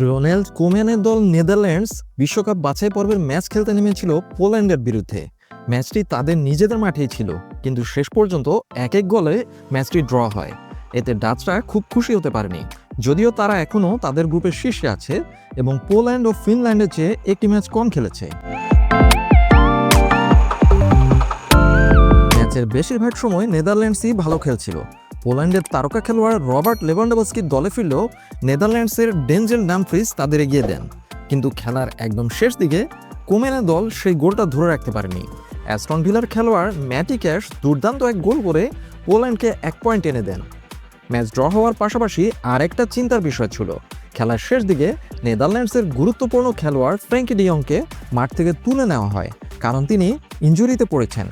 Ronald কোম্যানের দল Netherlands বিশ্বকাপ বাছাই পর্বের ম্যাচ খেলতে নেমেছিল পোল্যান্ডের বিরুদ্ধে। ম্যাচটি তাদের নিজেদের মাঠেই ছিল, কিন্তু শেষ পর্যন্ত এক এক গোলে ম্যাচটি ড্র হয়। এতে ডাচরা খুব খুশি হতে পারেনি, যদিও তারা এখনও তাদের গ্রুপের শীর্ষে আছে এবং পোল্যান্ড ও ফিনল্যান্ডের চেয়ে একটি ম্যাচ কম খেলেছে। ম্যাচের বেশিরভাগ সময় নেদারল্যান্ডসই ভালো খেলছিল পোল্যান্ডের তারকা খেলোয়াড় রবার্ট লেভানডোভস্কি দলে ফিরলেও নেদারল্যান্ডসের ডেঞ্জেল ডামফ্রিজ তাদের এগিয়ে দেন। কিন্তু খেলার একদম শেষ দিকে কোমেনা দল সেই গোলটা ধরে রাখতে পারেনি। অ্যাস্টন ভিলার খেলোয়াড় ম্যাটি ক্যাশ দুর্দান্ত এক গোল করে পোল্যান্ডকে এক পয়েন্ট এনে দেন। ম্যাচ ড্র হওয়ার পাশাপাশি আরেকটা চিন্তার বিষয় ছিল। খেলার শেষ দিকে নেদারল্যান্ডসের গুরুত্বপূর্ণ খেলোয়াড় ফ্র্যাঙ্কি ডিয়ংকে মাঠ থেকে তুলে নেওয়া হয়, কারণ তিনি ইঞ্জুরিতে পড়েছেন।